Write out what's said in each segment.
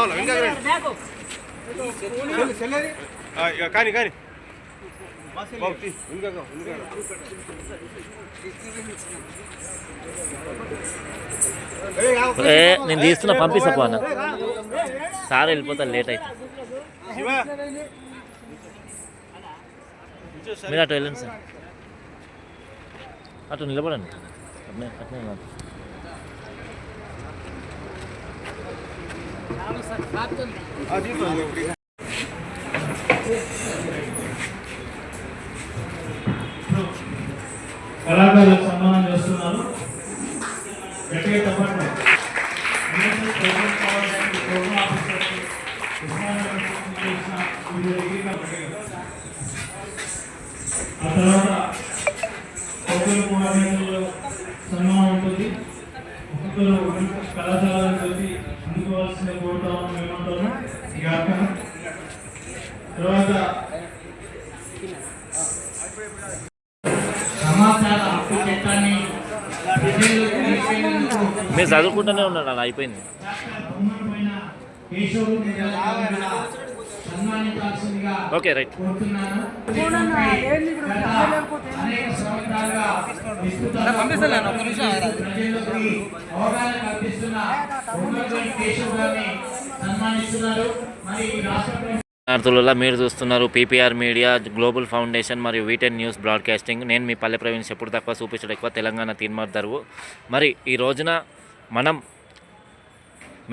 రావాలా? వెనుక కానీ కానీ. నేను తీస్తున్నా పంపిస్తా పోనా? సార్ వెళ్ళిపోతాను లేట్ అయితే. మీరు అటు వెళ్ళండి సార్. అటు నిలబడండి. అట్నే అట్నే కళాకారులకు సన్మానం చేస్తున్నారు. గట్టిగా చెప్పండి. సమాచార హక్కు చట్టాన్ని మీరు చదువుకుంటూనే ఉన్నాడు అలా అయిపోయింది. Okay right. పంపిస్తాను సన్మానిస్తున్నారు మరి రాష్ట్ర విద్యార్థులలో మీరు చూస్తున్నారు పీపీఆర్ మీడియా గ్లోబల్ ఫౌండేషన్ మరియు వీటెన్ న్యూస్ బ్రాడ్కాస్టింగ్. నేను మీ పల్లె ప్రవీణ్ ఎప్పుడు తక్కువ చూపించడం ఎక్కువ తెలంగాణ తీన్మార్దరువు మరి ఈ రోజున మనం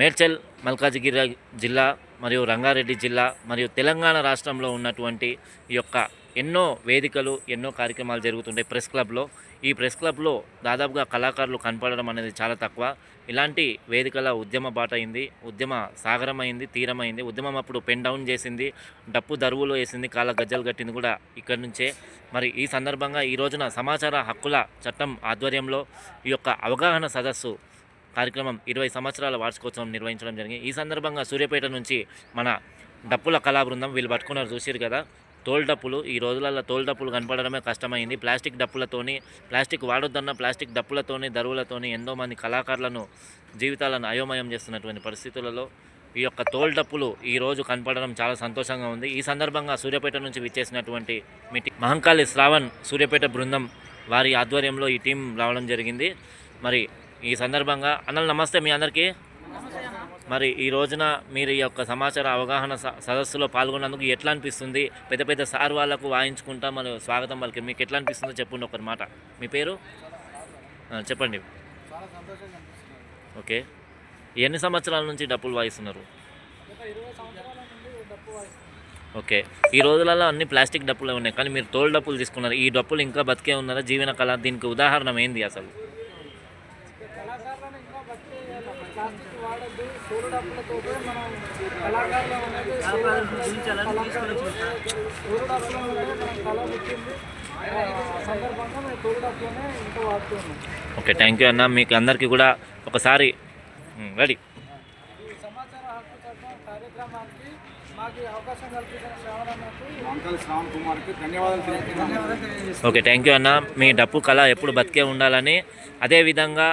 మేడ్చల్ మల్కాజిగిరి జిల్లా మరియు రంగారెడ్డి జిల్లా మరియు తెలంగాణ రాష్ట్రంలో ఉన్నటువంటి ఈ యొక్క ఎన్నో వేదికలు ఎన్నో కార్యక్రమాలు జరుగుతుంటాయి ప్రెస్ క్లబ్లో ఈ ప్రెస్ క్లబ్లో దాదాపుగా కళాకారులు కనపడడం అనేది చాలా తక్కువ. ఇలాంటి వేదికల ఉద్యమ బాట అయింది ఉద్యమ సాగరమైంది తీరమైంది. ఉద్యమం అప్పుడు పెన్ డౌన్ చేసింది డప్పు దరువులు వేసింది కాళ్ళ గజ్జలు కట్టింది కూడా ఇక్కడి నుంచే. మరి ఈ సందర్భంగా ఈ రోజున సమాచార హక్కుల చట్టం ఆధ్వర్యంలో ఈ యొక్క అవగాహన సదస్సు కార్యక్రమం ఇరవై సంవత్సరాల వార్షికోత్సవం నిర్వహించడం జరిగింది. ఈ సందర్భంగా సూర్యాపేట నుంచి మన డప్పుల కళా బృందం వీళ్ళు పట్టుకున్నారు చూసారు కదా. తోలుడప్పులు ఈ రోజులలో తోలుడప్పులు కనపడడమే కష్టమైంది. ప్లాస్టిక్ డప్పులతోని ప్లాస్టిక్ వాడొద్దన్న ప్లాస్టిక్ డప్పులతోని దరువులతోని ఎంతో మంది కళాకారులను జీవితాలను అయోమయం చేస్తున్నటువంటి పరిస్థితులలో ఈ యొక్క తోల్డప్పులు ఈరోజు ఈ రోజు కనపడడం చాలా సంతోషంగా ఉంది. ఈ సందర్భంగా సూర్యాపేట నుంచి విచ్చేసినటువంటి మీటింగ్ మహంకాళి శ్రావణ్ సూర్యాపేట బృందం వారి ఆధ్వర్యంలో ఈ టీం రావడం జరిగింది. మరి ఈ సందర్భంగా అన్నలు నమస్తే మీ అందరికీ. మరి ఈ రోజున మీరు ఈ యొక్క సమాచార అవగాహన సదస్సులో పాల్గొన్నందుకు ఎట్లా అనిపిస్తుంది పెద్ద పెద్ద సార్ వాళ్ళకు వాయించుకుంటా మరి స్వాగతం వాళ్ళకి మీకు ఎట్లా అనిపిస్తుందో చెప్పండి ఒకరి మాట. మీ పేరు? చెప్పండి. ఓకే. ఎన్ని సంవత్సరాల నుంచి డప్పులు వాయిస్తున్నారు? ఓకే. ఈ రోజులలో అన్ని ప్లాస్టిక్ డప్పులే ఉన్నాయి. కానీ మీరు తోలు డప్పులు తీసుకున్నారు. ఈ డప్పులు ఇంకా బతికే ఉన్నారా? జీవన కళ దీనికి ఉదాహరణ ఏంది అసలు కళాకారులను ఇంకా బతికేయాలి ప్లాస్టిక్ వాడద్దు సూర్యుడు డబ్బులతో మనం కళాకారులు అనేది సూర్యుడు డబ్బులు మనం కళ పుట్టింది ఆ సందర్భంగా మేము సూర్యుడు డబ్బులనే ఇంకా వాడుతున్నాం ఓకే థ్యాంక్ యూ అన్న. మీకు అందరికీ కూడా ఒకసారి రెడీ ఈ సమాచార హక్కు చట్టం కార్యక్రమానికి మాకు ఈ అవకాశం కల్పించిన శ్రావణకు అంకల్ శ్రావణ్ కుమార్కి ధన్యవాదాలు తెలియజేస్తున్నాను. ఓకే థ్యాంక్ యూ అన్న. మీ డప్పు కళ ఎప్పుడు బతికే ఉండాలని అదేవిధంగా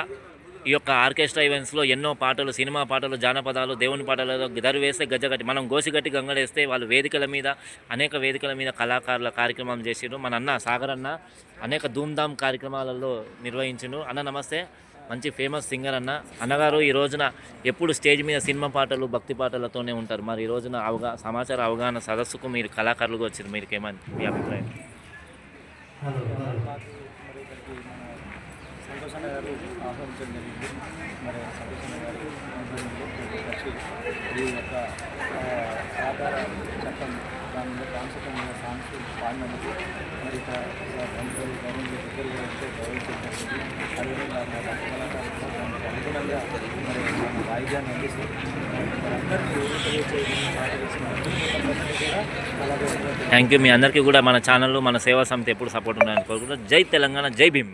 ఈ యొక్క ఆర్కెస్ట్రా ఈవెంట్స్లో ఎన్నో పాటలు సినిమా పాటలు జానపదాలు దేవుని పాటలలో గిదరు వేస్తే గజ్జగట్టి మనం గోసిగట్టి గంగడేస్తే వాళ్ళు వేదికల మీద అనేక వేదికల మీద కళాకారుల కార్యక్రమం చేసిండ్రు. మన అన్న సాగర్ అన్న అనేక ధూమ్ధామ్ కార్యక్రమాలలో నిర్వహించిండు. అన్న నమస్తే. మంచి ఫేమస్ సింగర్ అన్న. అన్నగారు ఈ రోజున ఎప్పుడు స్టేజ్ మీద సినిమా పాటలు భక్తి పాటలతోనే ఉంటారు. మరి ఈ రోజున అవగా సమాచార అవగాహన సదస్సుకు మీరు కళాకారులుగా వచ్చారు మీరు ఏమని మీ అభిప్రాయం? సంతోషన్న గారు ఆహ్వానించడం జరిగింది. మరి సంతోషన్న గారు వచ్చి ఈ యొక్క ఆధార చట్టం దాని మీద సాంస్కృతిక మీద పాడినందుకు మరి ఇక గవర్నమెంట్ దగ్గరగా ఎంతో గౌరవించడం జరిగింది అదేవిధంగా మా కళాకారులు దానికి అనుగుణంగా మరి మన వాయిద్యాన్ని అందిస్తూ థ్యాంక్ యూ మీ అందరికీ కూడా మన ఛానల్ మన సేవా సమితి ఎప్పుడు సపోర్ట్ ఉండాలని కోరుకుంటున్నాం జై తెలంగాణ జై భీమ్.